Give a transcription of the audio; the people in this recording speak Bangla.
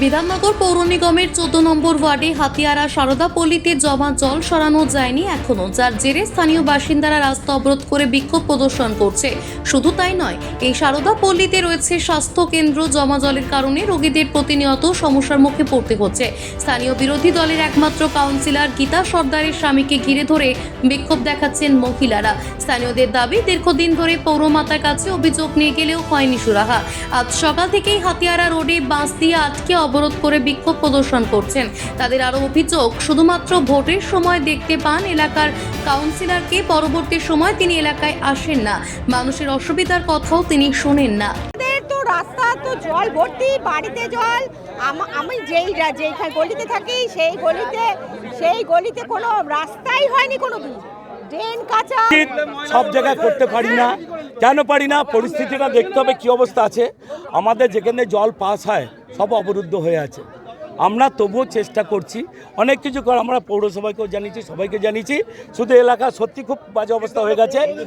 বিধাননগর পৌর নিগমের চোদ্দ নম্বর ওয়ার্ডে হাতিয়ারা সারদাপল্লীতে জমা জল সরানো যায়নি এখনও যার জেরে স্থানীয় বাসিন্দারা রাস্তা অবরোধ করে বিক্ষোভ প্রদর্শন করছে। শুধু তাই নয়, এই সারদাপল্লীতে রয়েছে স্বাস্থ্য কেন্দ্র, জমা জলের কারণে রোগীদের প্রতিনিয়ত সমস্যার মুখে পড়তে হচ্ছে। স্থানীয় বিরোধী দলের একমাত্র কাউন্সিলর গীতা সর্দারের স্বামীকে ঘিরে ধরে বিক্ষোভ দেখাচ্ছেন মহিলারা। স্থানীয়দের দাবি, দীর্ঘদিন ধরে পৌরমাতার কাছে অভিযোগ নিয়ে গেলেও হয়নি সুরাহা। আজ সকাল থেকেই হাতিয়ারা রোডে বাঁশ দিয়ে আটকে অবরোধ করে বিক্ষোভ প্রদর্শন করছেন। তাদের আরও অভিযোগ শুধুমাত্র ভোটের সময় দেখতে পান এলাকার কাউন্সিলরকে পরবর্তী সময় তিনি এলাকায় আসেন না। মানুষের অসুবিধার কথাও তিনি শোনেন না। তো রাস্তা তো জল ভর্তি বাড়িতে জল। আমি যেই যেইখানে গলিতে থাকি সেই গলিতে সেই গলিতে কোনো রাস্তাই হয়নি কোনো দিন ড্রেন কাঁচা। সব জায়গায় করতে পারি না। কেন পারি না? পরিস্থিতিটা দেখতে হবে কী অবস্থা আছে। আমাদের যেখানে জল পাস হয়, সব অবরুদ্ধ হয়ে আছে। আমরা তবুও চেষ্টা করছি। অনেক কিছু কর, আমরা পৌরসভাকেও জানিয়েছি, সবাইকে জানিয়েছি। শুধু এলাকা সত্যি খুব বাজে অবস্থা হয়ে গেছে।